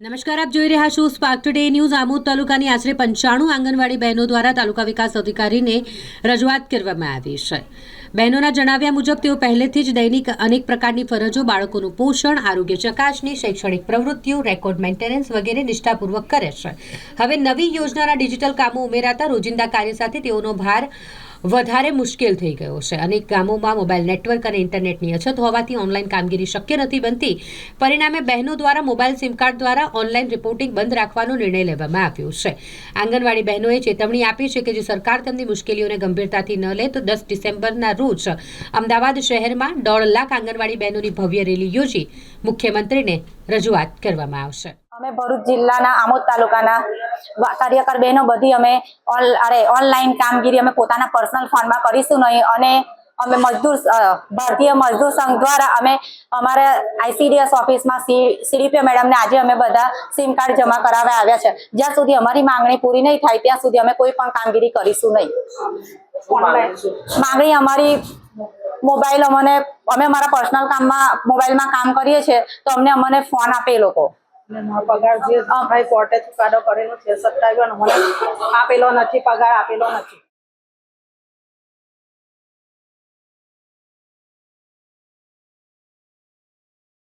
નમસ્કાર, આપ જોઈ રહ્યા છો સ્પાર્ક ટુડે ન્યૂઝ આમોદ તાલુકાની આશરે પંચાણું આંગણવાડી બહેનો દ્વારા તાલુકા વિકાસ અધિકારીને રજૂઆત કરવામાં આવી છે. બહેનોના જણાવ્યા મુજબ, તેઓ પહેલેથી જ દૈનિક અનેક પ્રકારની ફરજો, બાળકોનું પોષણ, આરોગ્ય ચકાસણી, શૈક્ષણિક પ્રવૃત્તિઓ, રેકોર્ડ મેન્ટેનન્સ વગેરે નિષ્ઠાપૂર્વક કરે છે. હવે નવી યોજનાના ડિજિટલ કામો ઉમેરાતા રોજિંદા કાર્ય સાથે તેઓનો ભાર વધારે મુશ્કેલ થઈ ગયો છે. અનેક ગામોમાં મોબાઈલ નેટવર્ક અને ઇન્ટરનેટની અછત હોવાથી ઓનલાઈન કામગીરી શક્ય નથી બનતી. પરિણામે બહેનો દ્વારા મોબાઈલ સિમ કાર્ડ દ્વારા ઓનલાઈન રિપોર્ટિંગ બંધ રાખવાનો નિર્ણય લેવામાં આવ્યો છે. આંગણવાડી બહેનોએ ચેતવણી આપી છે કે, જો સરકાર તેમની મુશ્કેલીઓને ગંભીરતાથી ન લે, તો દસ ડિસેમ્બરના રોજ અમદાવાદ શહેરમાં દોઢ લાખ આંગણવાડી બહેનોની ભવ્ય રેલી યોજી મુખ્યમંત્રીને રજૂઆત કરવામાં આવશે. અમે ભરૂચ જિલ્લાના આમોદ તાલુકાના કાર્યકર બહેનો બધી અમે અરે ઓનલાઈન કામગીરી અમે પોતાના પર્સનલ ફંડમાં કરીશું નહીં. અને અમે મજદૂર ભારતીય મજદૂર સંઘ દ્વારા અમે અમારા આઈસીડીએસ ઓફિસમાં સી સીડીપીઓ મેડમને આજે અમે બધા સિમ કાર્ડ જમા કરાવવા આવ્યા છે. જ્યાં સુધી અમારી માંગણી પૂરી નહીં થાય, ત્યાં સુધી અમે કોઈ પણ કામગીરી કરીશું નહીં. માંગણી અમારી મોબાઈલ અમને અમે અમારા પર્સનલ કામમાં મોબાઈલમાં કામ કરીએ છીએ, તો અમને અમને ફોન આપે એ લોકો. પગાર જે ભાઈ કોર્ટે ચુકાદો કરેલો છે સત્તાવીસ મને આપેલો નથી પગાર આપેલો નથી.